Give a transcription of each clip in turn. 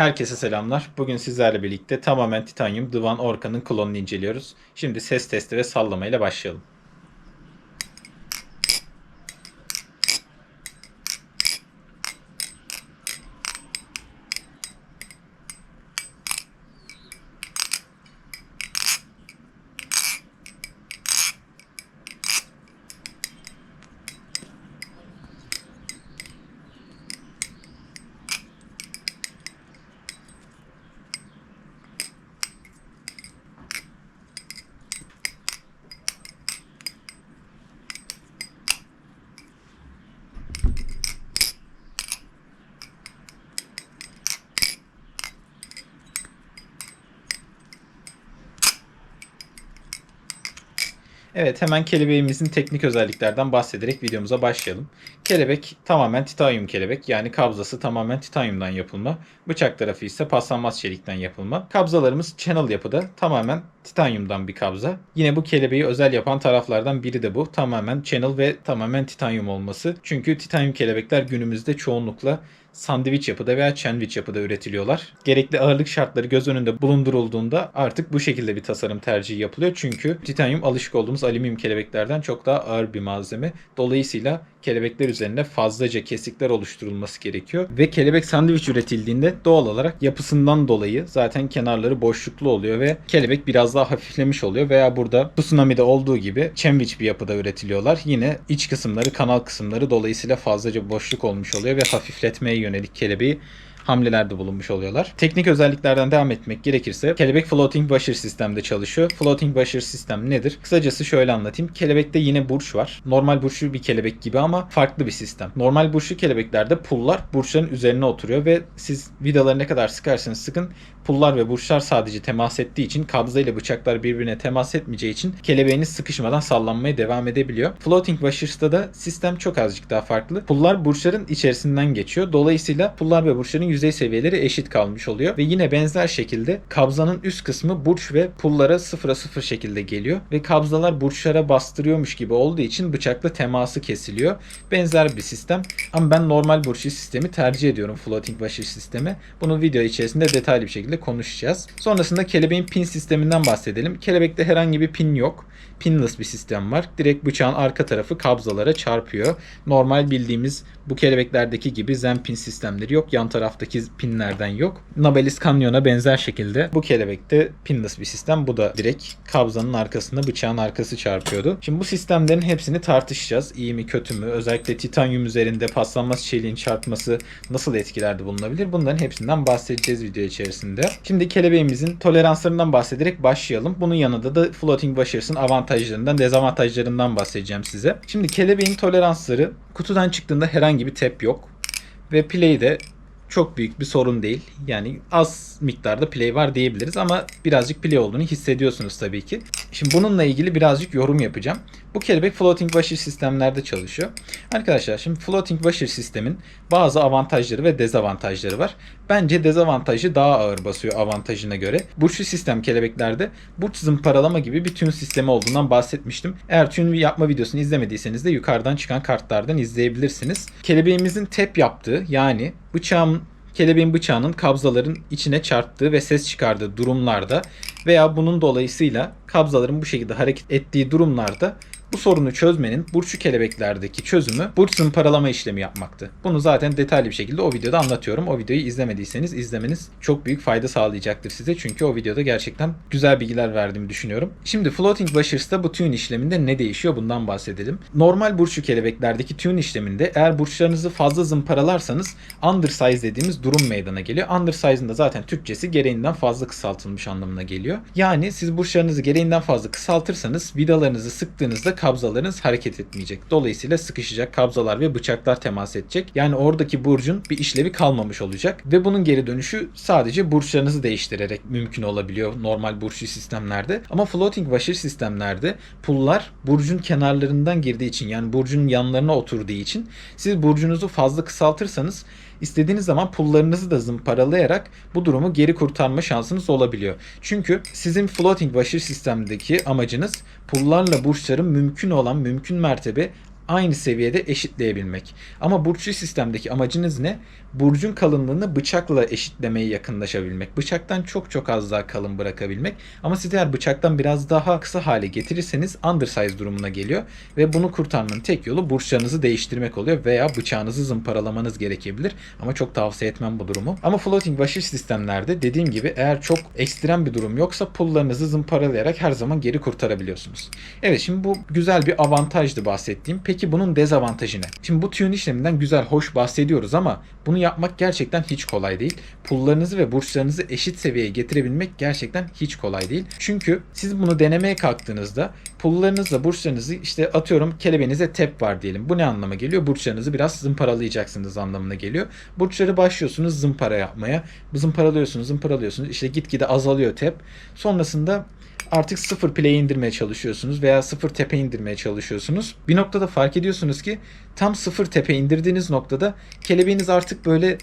Herkese selamlar. Bugün sizlerle birlikte tamamen titanyum Divan Orka'nın klonunu inceliyoruz. Şimdi ses testi ve sallamayla başlayalım. Evet hemen kelebeğimizin teknik özelliklerden bahsederek videomuza başlayalım. Kelebek tamamen titanyum kelebek yani kabzası tamamen titanyumdan yapılma. Bıçak tarafı ise paslanmaz çelikten yapılma. Kabzalarımız channel yapıda tamamen titanyumdan bir kabza. Yine bu kelebeği özel yapan taraflardan biri de bu. Tamamen channel ve tamamen titanyum olması. Çünkü titanyum kelebekler günümüzde çoğunlukla sandviç yapıda veya sandviç yapıda üretiliyorlar. Gerekli ağırlık şartları göz önünde bulundurulduğunda artık bu şekilde bir tasarım tercihi yapılıyor. Çünkü titanyum alışık olduğumuz alüminyum kelebeklerden çok daha ağır bir malzeme. Dolayısıyla kelebekler üzerinde fazlaca kesikler oluşturulması gerekiyor. Ve kelebek sandviç üretildiğinde doğal olarak yapısından dolayı zaten kenarları boşluklu oluyor ve kelebek biraz daha hafiflemiş oluyor. Veya burada tsunami'de olduğu gibi sandviç bir yapıda üretiliyorlar. Yine iç kısımları, kanal kısımları dolayısıyla fazlaca boşluk olmuş oluyor ve hafifletmeye yönelik kelebeği hamlelerde bulunmuş oluyorlar. Teknik özelliklerden devam etmek gerekirse kelebek floating washer sistemde çalışıyor. Floating washer sistem nedir? Kısacası şöyle anlatayım. Kelebekte yine burç var. Normal burçlu bir kelebek gibi ama farklı bir sistem. Normal burçlu kelebeklerde pullar burçların üzerine oturuyor ve siz vidaları ne kadar sıkarsanız sıkın pullar ve burçlar sadece temas ettiği için kabza ile bıçaklar birbirine temas etmeyeceği için kelebeğiniz sıkışmadan sallanmaya devam edebiliyor. Floating washers'ta da sistem çok azıcık daha farklı. Pullar burçların içerisinden geçiyor. Dolayısıyla pullar ve burçların yüzey seviyeleri eşit kalmış oluyor. Ve yine benzer şekilde kabzanın üst kısmı burç ve pullara sıfıra sıfır şekilde geliyor. Ve kabzalar burçlara bastırıyormuş gibi olduğu için bıçakla teması kesiliyor. Benzer bir sistem. Ama ben normal burçlu sistemi tercih ediyorum floating washer sistemi. Bunu video içerisinde detaylı bir şekilde konuşacağız. Sonrasında kelebeğin pin sisteminden bahsedelim. Kelebekte herhangi bir pin yok. Pinless bir sistem var. Direkt bıçağın arka tarafı kabzalara çarpıyor. Normal bildiğimiz bu kelebeklerdeki gibi zen pin sistemleri yok. Yan taraftaki pinlerden yok. Nabelis Canyon'a benzer şekilde bu kelebekte pinless bir sistem. Bu da direkt kabzanın arkasında bıçağın arkası çarpıyordu. Şimdi bu sistemlerin hepsini tartışacağız. İyi mi kötü mü? Özellikle titanyum üzerinde paslanmaz çeliğin çarpması nasıl etkilerde bulunabilir? Bunların hepsinden bahsedeceğiz video içerisinde. Şimdi kelebeğimizin toleranslarından bahsederek başlayalım. Bunun yanında da floating washers'ın avantajlarından, dezavantajlarından bahsedeceğim size. Şimdi kelebeğin toleransları kutudan çıktığında herhangi bir tep yok. Ve play de çok büyük bir sorun değil. Yani az miktarda play var diyebiliriz ama birazcık play olduğunu hissediyorsunuz tabii ki. Şimdi bununla ilgili birazcık yorum yapacağım. Bu kelebek floating washer sistemlerde çalışıyor. Arkadaşlar şimdi floating washer sistemin bazı avantajları ve dezavantajları var. Bence dezavantajı daha ağır basıyor avantajına göre. Burçlu sistem kelebeklerde burç zımparalama gibi bir tune sistemi olduğundan bahsetmiştim. Eğer tune yapma videosunu izlemediyseniz de yukarıdan çıkan kartlardan izleyebilirsiniz. Kelebeğimizin tep yaptığı yani bıçağın kelebeğin bıçağının kabzaların içine çarptığı ve ses çıkardığı durumlarda veya bunun dolayısıyla kabzaların bu şekilde hareket ettiği durumlarda bu sorunu çözmenin burçlu kelebeklerdeki çözümü burç zımparalama işlemi yapmaktı. Bunu zaten detaylı bir şekilde o videoda anlatıyorum. O videoyu izlemediyseniz izlemeniz çok büyük fayda sağlayacaktır size. Çünkü o videoda gerçekten güzel bilgiler verdiğimi düşünüyorum. Şimdi floating washers'ta bu tune işleminde ne değişiyor bundan bahsedelim. Normal burçlu kelebeklerdeki tune işleminde eğer burçlarınızı fazla zımparalarsanız undersize dediğimiz durum meydana geliyor. Undersize'ın da zaten Türkçesi gereğinden fazla kısaltılmış anlamına geliyor. Yani siz burçlarınızı gereğinden fazla kısaltırsanız vidalarınızı sıktığınızda kabzalarınız hareket etmeyecek. Dolayısıyla sıkışacak kabzalar ve bıçaklar temas edecek. Yani oradaki burcun bir işlevi kalmamış olacak. Ve bunun geri dönüşü sadece burçlarınızı değiştirerek mümkün olabiliyor normal burçlu sistemlerde. Ama floating washer sistemlerde pullar burcun kenarlarından girdiği için yani burcun yanlarına oturduğu için siz burcunuzu fazla kısaltırsanız istediğiniz zaman pullarınızı da zımparalayarak bu durumu geri kurtarma şansınız olabiliyor. Çünkü sizin floating washer sistemdeki amacınız pullarla burçların mümkün olan mümkün mertebe aynı seviyede eşitleyebilmek. Ama burçlu sistemdeki amacınız ne? Burcun kalınlığını bıçakla eşitlemeye yakınlaşabilmek. Bıçaktan çok çok az daha kalın bırakabilmek. Ama siz eğer bıçaktan biraz daha kısa hale getirirseniz undersize durumuna geliyor. Ve bunu kurtarmanın tek yolu burçlarınızı değiştirmek oluyor. Veya bıçağınızı zımparalamanız gerekebilir. Ama çok tavsiye etmem bu durumu. Ama floating washer sistemlerde dediğim gibi eğer çok ekstrem bir durum yoksa pullarınızı zımparalayarak her zaman geri kurtarabiliyorsunuz. Evet şimdi bu güzel bir avantajdı bahsettiğim. Peki bunun dezavantajı ne? Şimdi bu tune işleminden güzel, hoş bahsediyoruz ama bunu yapmak gerçekten hiç kolay değil. Pullarınızı ve burçlarınızı eşit seviyeye getirebilmek gerçekten hiç kolay değil. Çünkü siz bunu denemeye kalktığınızda pullarınızla burçlarınızı işte atıyorum kelebeğinize tep var diyelim. Bu ne anlama geliyor? Burçlarınızı biraz zımparalayacaksınız anlamına geliyor. Burçları başlıyorsunuz zımpara yapmaya. Zımparalıyorsunuz, zımparalıyorsunuz. İşte gitgide azalıyor tep. Sonrasında artık sıfır play'e indirmeye çalışıyorsunuz veya sıfır tepe indirmeye çalışıyorsunuz. Bir noktada fark ediyorsunuz ki tam sıfır tepe indirdiğiniz noktada kelebeğiniz artık böyle e,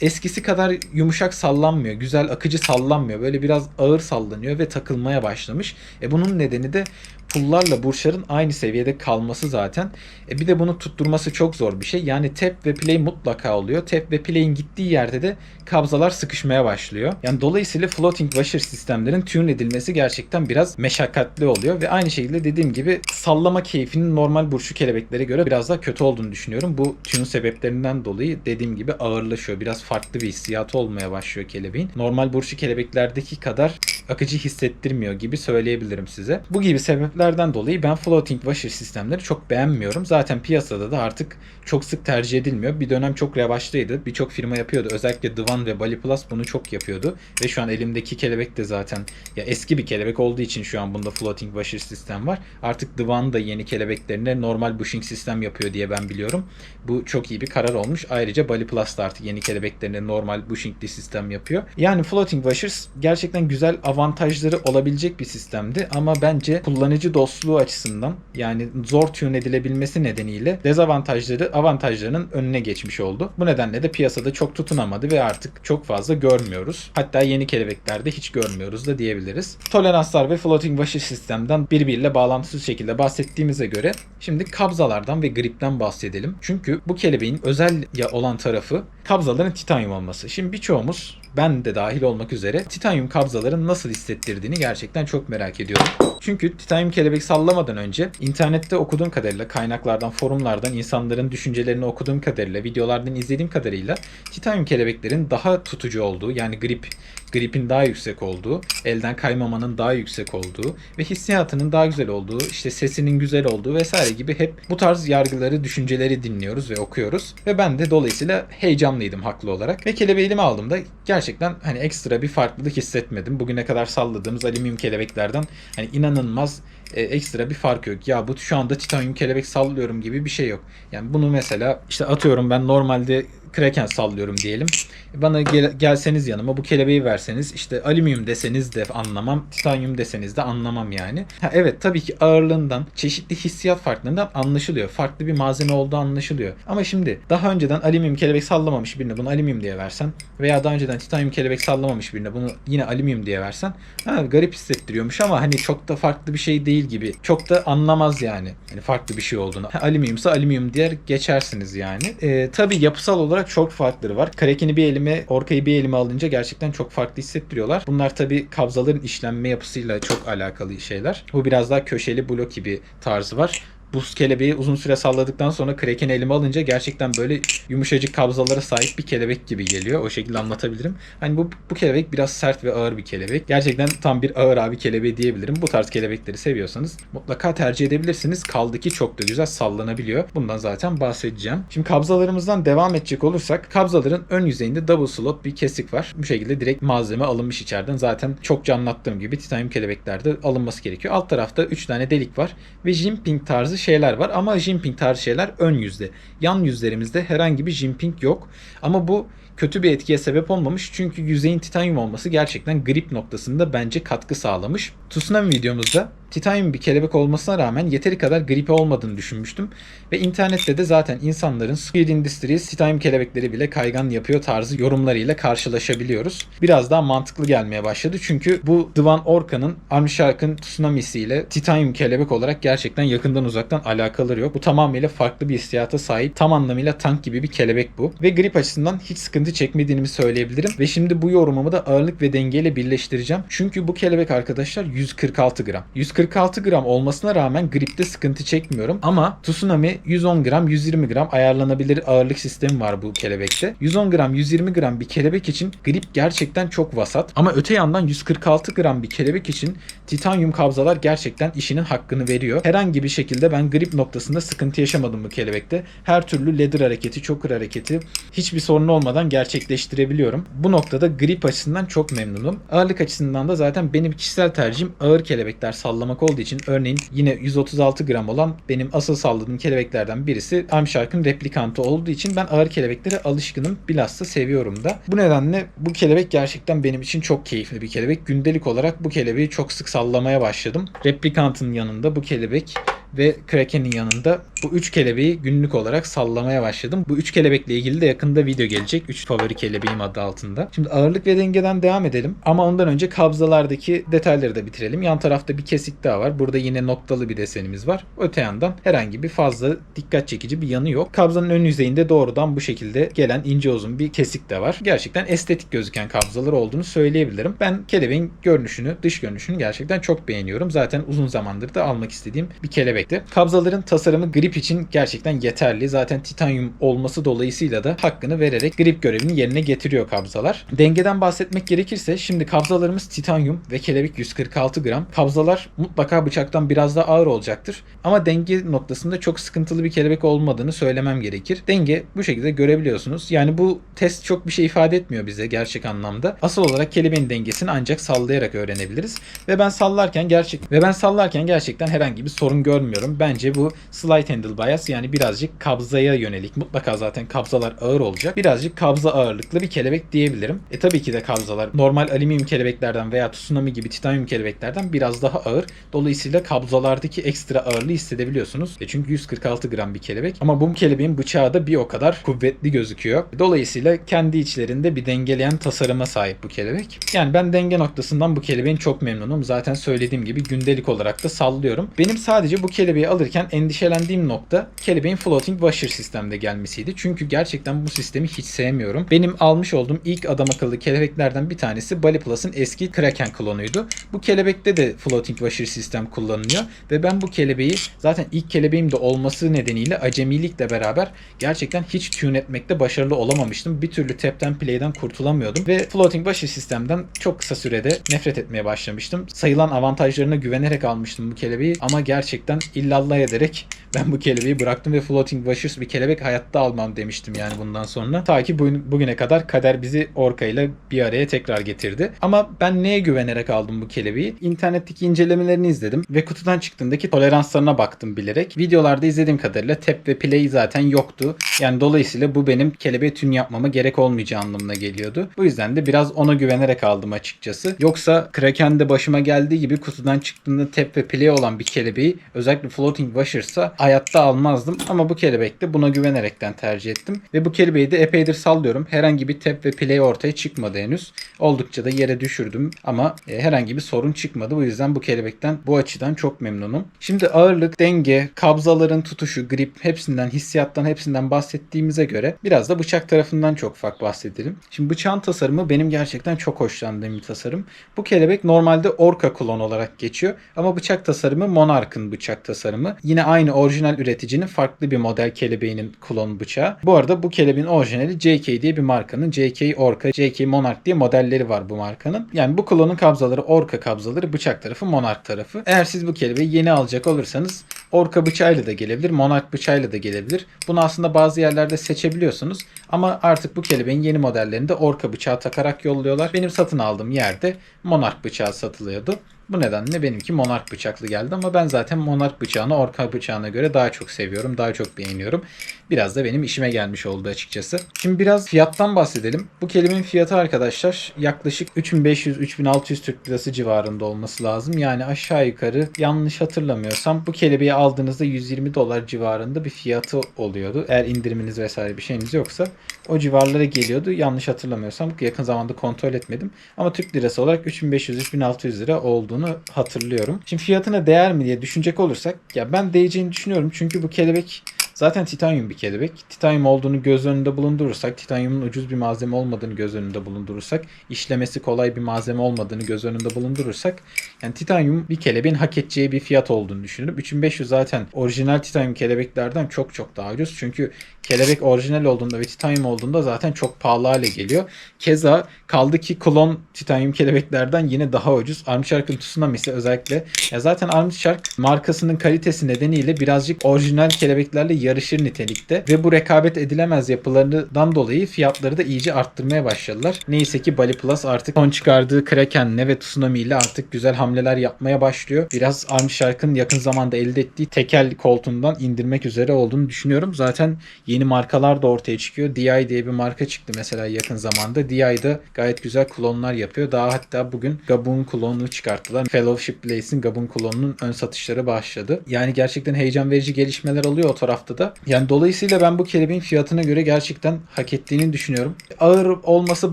eskisi kadar yumuşak sallanmıyor. Güzel akıcı sallanmıyor. Böyle biraz ağır sallanıyor ve takılmaya başlamış. E bunun nedeni de pullarla burçların aynı seviyede kalması zaten. E bir de bunu tutturması çok zor bir şey. Yani tap ve play mutlaka oluyor. Tap ve play'in gittiği yerde de kabzalar sıkışmaya başlıyor. Yani dolayısıyla floating washer sistemlerin tune edilmesi gerçekten biraz meşakkatli oluyor ve aynı şekilde dediğim gibi sallama keyfinin normal burçlu kelebeklere göre biraz daha kötü olduğunu düşünüyorum. Bu tune sebeplerinden dolayı dediğim gibi ağırlaşıyor. Biraz farklı bir hissiyatı olmaya başlıyor kelebeğin. Normal burçlu kelebeklerdeki kadar akıcı hissettirmiyor gibi söyleyebilirim size. Bu gibi sebeplerden dolayı ben floating washer sistemleri çok beğenmiyorum. Zaten piyasada da artık çok sık tercih edilmiyor. Bir dönem çok revaçtaydı. Birçok firma yapıyordu. Özellikle Divan ve Bali Plus bunu çok yapıyordu. Ve şu an elimdeki kelebek de zaten ya eski bir kelebek olduğu için şu an bunda floating washer sistem var. Artık Divan da yeni kelebeklerine normal bushing sistem yapıyor diye ben biliyorum. Bu çok iyi bir karar olmuş. Ayrıca Bali Plus da artık yeni kelebeklerine normal bushingli sistem yapıyor. Yani floating washers gerçekten güzel avantajları olabilecek bir sistemdi ama bence kullanıcı dostluğu açısından yani zor tune edilebilmesi nedeniyle dezavantajları avantajlarının önüne geçmiş oldu. Bu nedenle de piyasada çok tutunamadı ve artık çok fazla görmüyoruz. Hatta yeni kelebeklerde hiç görmüyoruz da diyebiliriz. Toleranslar ve floating washer sistemden birbiriyle bağlantısız şekilde bahsettiğimize göre şimdi kabzalardan ve gripten bahsedelim. Çünkü bu kelebeğin özel olan tarafı kabzaların titanyum olması. Şimdi birçoğumuz ben de dahil olmak üzere titanyum kabzaların nasıl hissettirdiğini gerçekten çok merak ediyorum. Çünkü titanyum kelebek sallamadan önce internette okuduğum kadarıyla, kaynaklardan, forumlardan, insanların düşüncelerini okuduğum kadarıyla, videolardan izlediğim kadarıyla titanyum kelebeklerin daha tutucu olduğu yani grip gripin daha yüksek olduğu, elden kaymamanın daha yüksek olduğu ve hissiyatının daha güzel olduğu, işte sesinin güzel olduğu vesaire gibi hep bu tarz yargıları, düşünceleri dinliyoruz ve okuyoruz. Ve ben de dolayısıyla heyecanlıydım haklı olarak. Ve kelebeği elime aldığımda gerçekten hani ekstra bir farklılık hissetmedim. Bugüne kadar salladığımız alüminyum kelebeklerden hani inanılmaz e, ekstra bir fark yok. Ya bu şu anda titanyum kelebek sallıyorum gibi bir şey yok. Yani bunu mesela işte atıyorum ben normalde Kraken sallıyorum diyelim. Bana gel- gelseniz yanıma bu kelebeği verseniz işte alüminyum deseniz de anlamam, titanyum deseniz de anlamam yani. Ha, evet tabii ki ağırlığından, çeşitli hissiyat farklılığından anlaşılıyor. Farklı bir malzeme olduğu anlaşılıyor. Ama şimdi daha önceden alüminyum kelebek sallamamış birine bunu alüminyum diye versen veya daha önceden titanyum kelebek sallamamış birine bunu yine alüminyum diye versen ha, garip hissettiriyormuş ama hani çok da farklı bir şey değil gibi. Çok da anlamaz yani. Hani farklı bir şey olduğunu. Ha, alüminyumsa alüminyum diye geçersiniz yani. Ee, tabii yapısal olarak çok farkları var. Kraken'i bir elime, Orka'yı bir elime alınca gerçekten çok farklı hissettiriyorlar. Bunlar tabii kabzaların işlenme yapısıyla çok alakalı şeyler. Bu biraz daha köşeli blok gibi tarzı var buz kelebeği uzun süre salladıktan sonra Kraken elime alınca gerçekten böyle yumuşacık kabzalara sahip bir kelebek gibi geliyor. O şekilde anlatabilirim. Hani bu, bu kelebek biraz sert ve ağır bir kelebek. Gerçekten tam bir ağır abi kelebeği diyebilirim. Bu tarz kelebekleri seviyorsanız mutlaka tercih edebilirsiniz. Kaldı ki çok da güzel sallanabiliyor. Bundan zaten bahsedeceğim. Şimdi kabzalarımızdan devam edecek olursak kabzaların ön yüzeyinde double slot bir kesik var. Bu şekilde direkt malzeme alınmış içeriden. Zaten çokça anlattığım gibi titanyum kelebeklerde alınması gerekiyor. Alt tarafta 3 tane delik var ve jimping tarzı şeyler var ama jimping tarzı şeyler ön yüzde. Yan yüzlerimizde herhangi bir jimping yok. Ama bu kötü bir etkiye sebep olmamış. Çünkü yüzeyin titanyum olması gerçekten grip noktasında bence katkı sağlamış. Tsunami videomuzda titanyum bir kelebek olmasına rağmen yeteri kadar gripe olmadığını düşünmüştüm. Ve internette de zaten insanların Squid Industries titanyum kelebekleri bile kaygan yapıyor tarzı yorumlarıyla karşılaşabiliyoruz. Biraz daha mantıklı gelmeye başladı. Çünkü bu Divan Orka'nın Army Shark'ın tsunamisiyle titanyum kelebek olarak gerçekten yakından uzaktan alakaları yok. Bu tamamıyla farklı bir hissiyata sahip. Tam anlamıyla tank gibi bir kelebek bu. Ve grip açısından hiç sıkıntı çekmediğimi söyleyebilirim. Ve şimdi bu yorumumu da ağırlık ve dengeyle birleştireceğim. Çünkü bu kelebek arkadaşlar 146 gram. 146 gram olmasına rağmen gripte sıkıntı çekmiyorum. Ama Tsunami 110 gram 120 gram ayarlanabilir ağırlık sistemi var bu kelebekte. 110 gram 120 gram bir kelebek için grip gerçekten çok vasat. Ama öte yandan 146 gram bir kelebek için titanyum kabzalar gerçekten işinin hakkını veriyor. Herhangi bir şekilde ben grip noktasında sıkıntı yaşamadım bu kelebekte. Her türlü ladder hareketi, choker hareketi hiçbir sorun olmadan gerçekleştirebiliyorum. Bu noktada grip açısından çok memnunum. Ağırlık açısından da zaten benim kişisel tercihim ağır kelebekler sallamak olduğu için örneğin yine 136 gram olan benim asıl salladığım kelebeklerden birisi Armshark'ın replikantı olduğu için ben ağır kelebeklere alışkınım. Bilhassa seviyorum da. Bu nedenle bu kelebek gerçekten benim için çok keyifli bir kelebek. Gündelik olarak bu kelebeği çok sık sallamaya başladım. Replikantın yanında bu kelebek ve Kraken'in yanında bu üç kelebeği günlük olarak sallamaya başladım. Bu üç kelebekle ilgili de yakında video gelecek. Üç favori kelebeğim adı altında. Şimdi ağırlık ve dengeden devam edelim. Ama ondan önce kabzalardaki detayları da bitirelim. Yan tarafta bir kesik daha var. Burada yine noktalı bir desenimiz var. Öte yandan herhangi bir fazla dikkat çekici bir yanı yok. Kabzanın ön yüzeyinde doğrudan bu şekilde gelen ince uzun bir kesik de var. Gerçekten estetik gözüken kabzalar olduğunu söyleyebilirim. Ben kelebeğin görünüşünü, dış görünüşünü gerçekten çok beğeniyorum. Zaten uzun zamandır da almak istediğim bir kelebekti. Kabzaların tasarımı grip için gerçekten yeterli. Zaten titanyum olması dolayısıyla da hakkını vererek grip görevini yerine getiriyor kabzalar. Dengeden bahsetmek gerekirse şimdi kabzalarımız titanyum ve kelebek 146 gram. Kabzalar mutlaka bıçaktan biraz daha ağır olacaktır. Ama denge noktasında çok sıkıntılı bir kelebek olmadığını söylemem gerekir. Denge bu şekilde görebiliyorsunuz. Yani bu test çok bir şey ifade etmiyor bize gerçek anlamda. Asıl olarak kelebeğin dengesini ancak sallayarak öğrenebiliriz. Ve ben sallarken gerçek ve ben sallarken gerçekten herhangi bir sorun görmüyorum. Bence bu slide handle bias yani birazcık kabzaya yönelik. Mutlaka zaten kabzalar ağır olacak. Birazcık kabza ağırlıklı bir kelebek diyebilirim. E tabii ki de kabzalar normal alüminyum kelebeklerden veya tsunami gibi titanyum kelebeklerden biraz daha ağır. Dolayısıyla kabzalardaki ekstra ağırlığı hissedebiliyorsunuz. E çünkü 146 gram bir kelebek. Ama bu kelebeğin bıçağı da bir o kadar kuvvetli gözüküyor. Dolayısıyla kendi içlerinde bir dengeleyen tasarıma sahip bu kelebek. Yani ben denge noktasından bu kelebeğin çok memnunum. Zaten söylediğim gibi gündelik olarak da sallıyorum. Benim sadece bu kelebeği alırken endişelendiğim nokta kelebeğin floating washer sistemde gelmesiydi. Çünkü gerçekten bu sistemi hiç sevmiyorum. Benim almış olduğum ilk adam akıllı kelebeklerden bir tanesi Bali Plus'ın eski Kraken klonuydu. Bu kelebekte de floating washer sistem kullanılıyor ve ben bu kelebeği zaten ilk kelebeğim de olması nedeniyle acemilikle beraber gerçekten hiç tune etmekte başarılı olamamıştım. Bir türlü tap'ten play'den kurtulamıyordum ve floating washer sistemden çok kısa sürede nefret etmeye başlamıştım. Sayılan avantajlarına güvenerek almıştım bu kelebeği ama gerçekten illallah ederek ben bu kelebeği bıraktım ve floating washers bir kelebek hayatta almam demiştim yani bundan sonra. Ta ki bugüne kadar kader bizi Orka ile bir araya tekrar getirdi. Ama ben neye güvenerek aldım bu kelebeği? İnternetteki incelemelerini izledim ve kutudan çıktığındaki toleranslarına baktım bilerek. Videolarda izlediğim kadarıyla tap ve play zaten yoktu. Yani dolayısıyla bu benim kelebeğe tün yapmama gerek olmayacağı anlamına geliyordu. Bu yüzden de biraz ona güvenerek aldım açıkçası. Yoksa Kraken'de başıma geldiği gibi kutudan çıktığında tap ve play olan bir kelebeği özellikle floating washer'sa hayatta almazdım. Ama bu kelebekte buna güvenerekten tercih ettim. Ve bu kelebeği de epeydir sallıyorum. Herhangi bir tap ve play ortaya çıkmadı henüz. Oldukça da yere düşürdüm ama e, herhangi bir sorun çıkmadı. Bu yüzden bu kelebekten bu açıdan çok memnunum. Şimdi ağırlık, denge, kabzaların tutuşu, grip hepsinden, hissiyattan hepsinden bahsettiğimize göre biraz da bıçak tarafından çok ufak bahsedelim. Şimdi bıçağın tasarımı benim gerçekten çok hoşlandığım bir tasarım. Bu kelebek normalde Orca klon olarak geçiyor ama bıçak tasarımı Monarch'ın bıçak tasarımı. Yine aynı orijinal üreticinin farklı bir model kelebeğinin klon bıçağı. Bu arada bu kelebeğin orijinali JK diye bir markanın JK Orca, JK Monarch diye modelleri var bu markanın. Yani bu klonun kabzaları Orca kabzaları, bıçak tarafı Monarch tarafı. Eğer siz bu kelebeği yeni alacak olursanız Orca bıçağıyla da gelebilir, Monarch bıçağıyla da gelebilir. Bunu aslında bazı yerlerde seçebiliyorsunuz. Ama artık bu kelebeğin yeni modellerinde Orca bıçağı takarak yolluyorlar. Benim satın aldığım yerde Monarch bıçağı satılıyordu. Bu nedenle benimki monark bıçaklı geldi ama ben zaten monark bıçağını orka bıçağına göre daha çok seviyorum, daha çok beğeniyorum. biraz da benim işime gelmiş oldu açıkçası. Şimdi biraz fiyattan bahsedelim. Bu kelimenin fiyatı arkadaşlar yaklaşık 3500-3600 Türk Lirası civarında olması lazım. Yani aşağı yukarı yanlış hatırlamıyorsam bu kelebeği aldığınızda 120 dolar civarında bir fiyatı oluyordu. Eğer indiriminiz vesaire bir şeyiniz yoksa o civarlara geliyordu. Yanlış hatırlamıyorsam yakın zamanda kontrol etmedim. Ama Türk lirası olarak 3500-3600 lira olduğunu hatırlıyorum. Şimdi fiyatına değer mi diye düşünecek olursak ya ben değeceğini düşünüyorum. Çünkü bu kelebek Zaten titanyum bir kelebek. Titanyum olduğunu göz önünde bulundurursak, titanyumun ucuz bir malzeme olmadığını göz önünde bulundurursak, işlemesi kolay bir malzeme olmadığını göz önünde bulundurursak, yani titanyum bir kelebeğin hak edeceği bir fiyat olduğunu düşünürüm. 3500 zaten orijinal titanyum kelebeklerden çok çok daha ucuz. Çünkü kelebek orijinal olduğunda ve titanyum olduğunda zaten çok pahalı hale geliyor. Keza kaldı ki klon titanyum kelebeklerden yine daha ucuz. Armshark'ın Tsunami'si özellikle. Ya zaten Armshark markasının kalitesi nedeniyle birazcık orijinal kelebeklerle yarışır nitelikte ve bu rekabet edilemez yapılarından dolayı fiyatları da iyice arttırmaya başladılar. Neyse ki Bali Plus artık son çıkardığı Kraken'le ve Tsunami ile artık güzel hamleler yapmaya başlıyor. Biraz Armshark'ın yakın zamanda elde ettiği tekel koltuğundan indirmek üzere olduğunu düşünüyorum. Zaten yeni markalar da ortaya çıkıyor. DI diye bir marka çıktı mesela yakın zamanda. DI'da gayet güzel klonlar yapıyor. Daha hatta bugün Gabun klonunu çıkarttılar. Fellowship Blaze'in Gabun klonunun ön satışları başladı. Yani gerçekten heyecan verici gelişmeler oluyor o tarafta da. Yani dolayısıyla ben bu kelebeğin fiyatına göre gerçekten hak ettiğini düşünüyorum. Ağır olması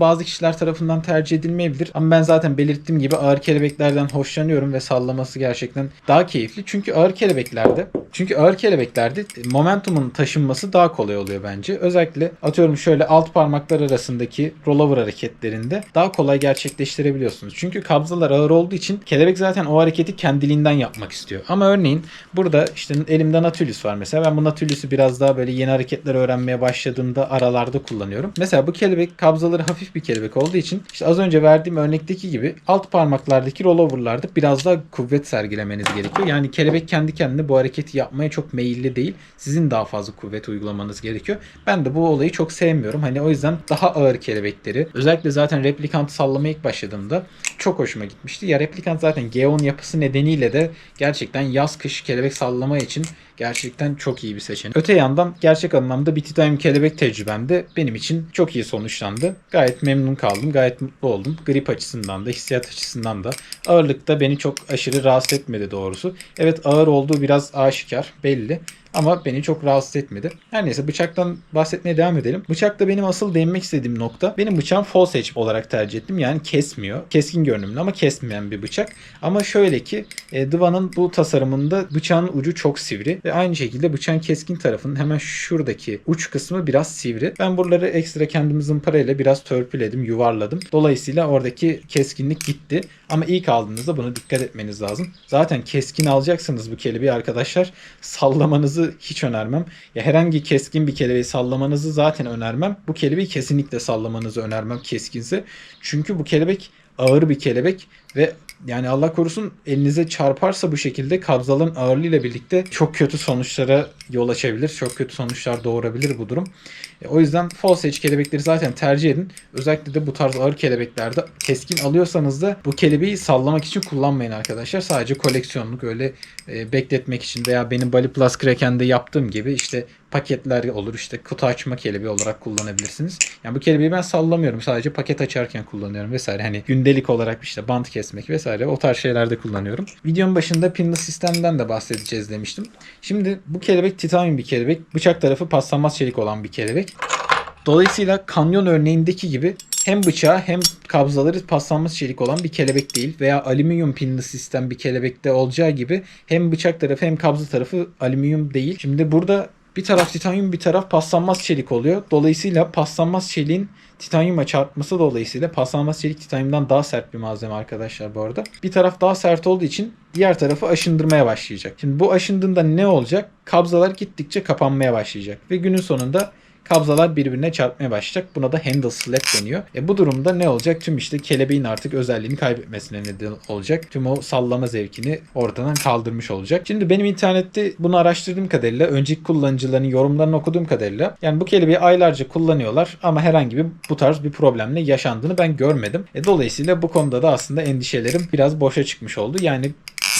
bazı kişiler tarafından tercih edilmeyebilir. Ama ben zaten belirttiğim gibi ağır kelebeklerden hoşlanıyorum ve sallaması gerçekten daha keyifli. Çünkü ağır kelebeklerde çünkü ağır kelebeklerde momentumun taşınması daha kolay oluyor bence. Özellikle atıyorum şöyle alt parmaklar arasındaki rollover hareketlerinde daha kolay gerçekleştirebiliyorsunuz. Çünkü kabzalar ağır olduğu için kelebek zaten o hareketi kendiliğinden yapmak istiyor. Ama örneğin burada işte elimde Nautilus var mesela. Ben bu Nautilus'u biraz daha böyle yeni hareketler öğrenmeye başladığımda aralarda kullanıyorum. Mesela bu kelebek kabzaları hafif bir kelebek olduğu için işte az önce verdiğim örnekteki gibi alt parmaklardaki rollover'larda biraz daha kuvvet sergilemeniz gerekiyor. Yani kelebek kendi kendine bu hareketi yapmaya çok meyilli değil. Sizin daha fazla kuvvet uygulamanız gerekiyor. Ben de bu olayı çok sevmiyorum. Hani o yüzden daha ağır kelebekleri özellikle zaten replikant sallamaya ilk başladığımda çok hoşuma gitmişti. Ya replikant zaten Geon yapısı nedeniyle de gerçekten yaz kış kelebek sallama için gerçekten çok iyi bir seçenek. Öte yandan gerçek anlamda bir titanium kelebek tecrübem de benim için çok iyi sonuçlandı. Gayet memnun kaldım. Gayet mutlu oldum. Grip açısından da hissiyat açısından da ağırlıkta beni çok aşırı rahatsız etmedi doğrusu. Evet ağır olduğu biraz aşikar belli. Ama beni çok rahatsız etmedi. Her neyse bıçaktan bahsetmeye devam edelim. Bıçakta benim asıl değinmek istediğim nokta benim bıçağım false edge olarak tercih ettim. Yani kesmiyor. Keskin görünümlü ama kesmeyen bir bıçak. Ama şöyle ki e, Diva'nın bu tasarımında bıçağın ucu çok sivri ve aynı şekilde bıçağın keskin tarafının hemen şuradaki uç kısmı biraz sivri. Ben buraları ekstra kendim zımparayla biraz törpüledim, yuvarladım. Dolayısıyla oradaki keskinlik gitti. Ama ilk aldığınızda bunu dikkat etmeniz lazım. Zaten keskin alacaksınız bu kelebeği arkadaşlar. Sallamanızı hiç önermem. Ya herhangi keskin bir kelebeği sallamanızı zaten önermem. Bu kelebeği kesinlikle sallamanızı önermem keskinse. Çünkü bu kelebek ağır bir kelebek ve yani Allah korusun elinize çarparsa bu şekilde kabzaların ağırlığıyla birlikte çok kötü sonuçlara yol açabilir. Çok kötü sonuçlar doğurabilir bu durum. E, o yüzden false edge kelebekleri zaten tercih edin. Özellikle de bu tarz ağır kelebeklerde keskin alıyorsanız da bu kelebeği sallamak için kullanmayın arkadaşlar. Sadece koleksiyonluk öyle e, bekletmek için veya benim Bali Plus Kraken'de yaptığım gibi işte paketler olur işte kutu açma kelebeği olarak kullanabilirsiniz. Yani bu kelebeği ben sallamıyorum. Sadece paket açarken kullanıyorum vesaire. Hani gündelik olarak işte bant kesmek vesaire o tarz şeylerde kullanıyorum. Videonun başında pinless sistemden de bahsedeceğiz demiştim. Şimdi bu kelebek titanyum bir kelebek. Bıçak tarafı paslanmaz çelik olan bir kelebek. Dolayısıyla kanyon örneğindeki gibi hem bıçağı hem kabzaları paslanmaz çelik olan bir kelebek değil veya alüminyum pinli sistem bir kelebekte olacağı gibi hem bıçak tarafı hem kabza tarafı alüminyum değil. Şimdi burada bir taraf titanyum bir taraf paslanmaz çelik oluyor. Dolayısıyla paslanmaz çeliğin titanyuma çarpması dolayısıyla paslanmaz çelik titanyumdan daha sert bir malzeme arkadaşlar bu arada. Bir taraf daha sert olduğu için diğer tarafı aşındırmaya başlayacak. Şimdi bu aşındığında ne olacak? Kabzalar gittikçe kapanmaya başlayacak ve günün sonunda kabzalar birbirine çarpmaya başlayacak. Buna da handle slap deniyor. E bu durumda ne olacak? Tüm işte kelebeğin artık özelliğini kaybetmesine neden olacak. Tüm o sallama zevkini ortadan kaldırmış olacak. Şimdi benim internette bunu araştırdığım kadarıyla, önceki kullanıcıların yorumlarını okuduğum kadarıyla yani bu kelebeği aylarca kullanıyorlar ama herhangi bir bu tarz bir problemle yaşandığını ben görmedim. E dolayısıyla bu konuda da aslında endişelerim biraz boşa çıkmış oldu. Yani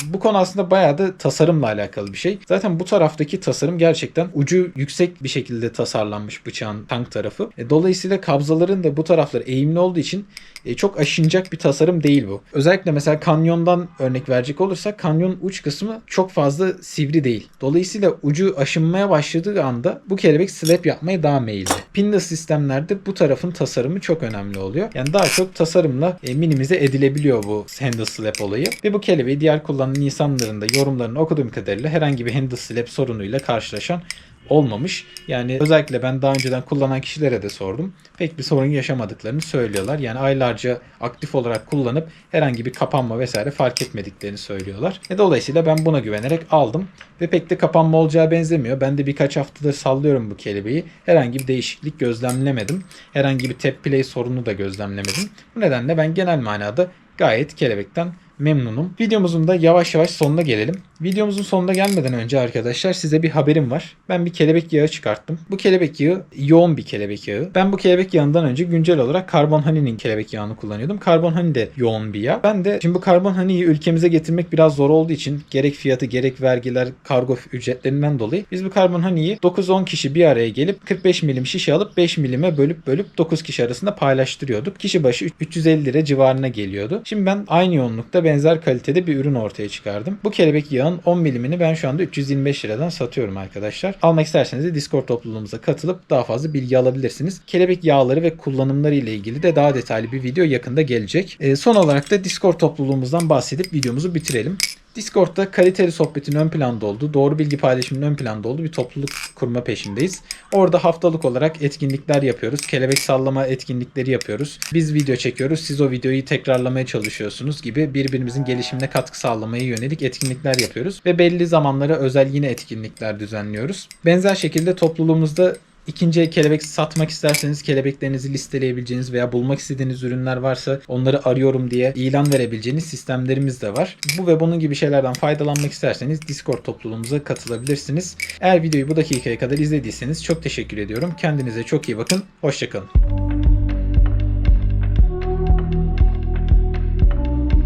Bu konu aslında bayağı da tasarımla alakalı bir şey. Zaten bu taraftaki tasarım gerçekten ucu yüksek bir şekilde tasarlanmış bıçağın tank tarafı. E, dolayısıyla kabzaların da bu tarafları eğimli olduğu için e, çok aşınacak bir tasarım değil bu. Özellikle mesela kanyondan örnek verecek olursak kanyon uç kısmı çok fazla sivri değil. Dolayısıyla ucu aşınmaya başladığı anda bu kelebek slap yapmaya daha meyilli. Pinda sistemlerde bu tarafın tasarımı çok önemli oluyor. Yani daha çok tasarımla e, minimize edilebiliyor bu handle slap olayı. Ve bu kelebeği diğer kullanan insanların da yorumlarını okuduğum kadarıyla herhangi bir handle slap sorunuyla karşılaşan olmamış. Yani özellikle ben daha önceden kullanan kişilere de sordum. Pek bir sorun yaşamadıklarını söylüyorlar. Yani aylarca aktif olarak kullanıp herhangi bir kapanma vesaire fark etmediklerini söylüyorlar. E dolayısıyla ben buna güvenerek aldım. Ve pek de kapanma olacağı benzemiyor. Ben de birkaç haftadır sallıyorum bu kelebeği. Herhangi bir değişiklik gözlemlemedim. Herhangi bir tap play sorunu da gözlemlemedim. Bu nedenle ben genel manada gayet kelebekten memnunum. Videomuzun da yavaş yavaş sonuna gelelim. Videomuzun sonuna gelmeden önce arkadaşlar size bir haberim var. Ben bir kelebek yağı çıkarttım. Bu kelebek yağı yoğun bir kelebek yağı. Ben bu kelebek yağından önce güncel olarak Carbon Honey'nin kelebek yağını kullanıyordum. Carbon Honey de yoğun bir yağ. Ben de şimdi bu Carbon Honey'yi ülkemize getirmek biraz zor olduğu için gerek fiyatı gerek vergiler kargo ücretlerinden dolayı biz bu Carbon Honey'yi 9-10 kişi bir araya gelip 45 milim şişe alıp 5 milime bölüp bölüp 9 kişi arasında paylaştırıyorduk. Kişi başı 350 lira civarına geliyordu. Şimdi ben aynı yoğunlukta benzer kalitede bir ürün ortaya çıkardım. Bu kelebek yağın 10 milimini ben şu anda 325 liradan satıyorum arkadaşlar. Almak isterseniz de Discord topluluğumuza katılıp daha fazla bilgi alabilirsiniz. Kelebek yağları ve kullanımları ile ilgili de daha detaylı bir video yakında gelecek. Ee, son olarak da Discord topluluğumuzdan bahsedip videomuzu bitirelim. Discord'da kaliteli sohbetin ön planda olduğu, doğru bilgi paylaşımının ön planda olduğu bir topluluk kurma peşindeyiz. Orada haftalık olarak etkinlikler yapıyoruz. Kelebek sallama etkinlikleri yapıyoruz. Biz video çekiyoruz, siz o videoyu tekrarlamaya çalışıyorsunuz gibi birbirimizin gelişimine katkı sağlamaya yönelik etkinlikler yapıyoruz. Ve belli zamanlara özel yine etkinlikler düzenliyoruz. Benzer şekilde topluluğumuzda İkinci el kelebek satmak isterseniz kelebeklerinizi listeleyebileceğiniz veya bulmak istediğiniz ürünler varsa onları arıyorum diye ilan verebileceğiniz sistemlerimiz de var. Bu ve bunun gibi şeylerden faydalanmak isterseniz Discord topluluğumuza katılabilirsiniz. Eğer videoyu bu dakikaya kadar izlediyseniz çok teşekkür ediyorum. Kendinize çok iyi bakın. Hoşçakalın.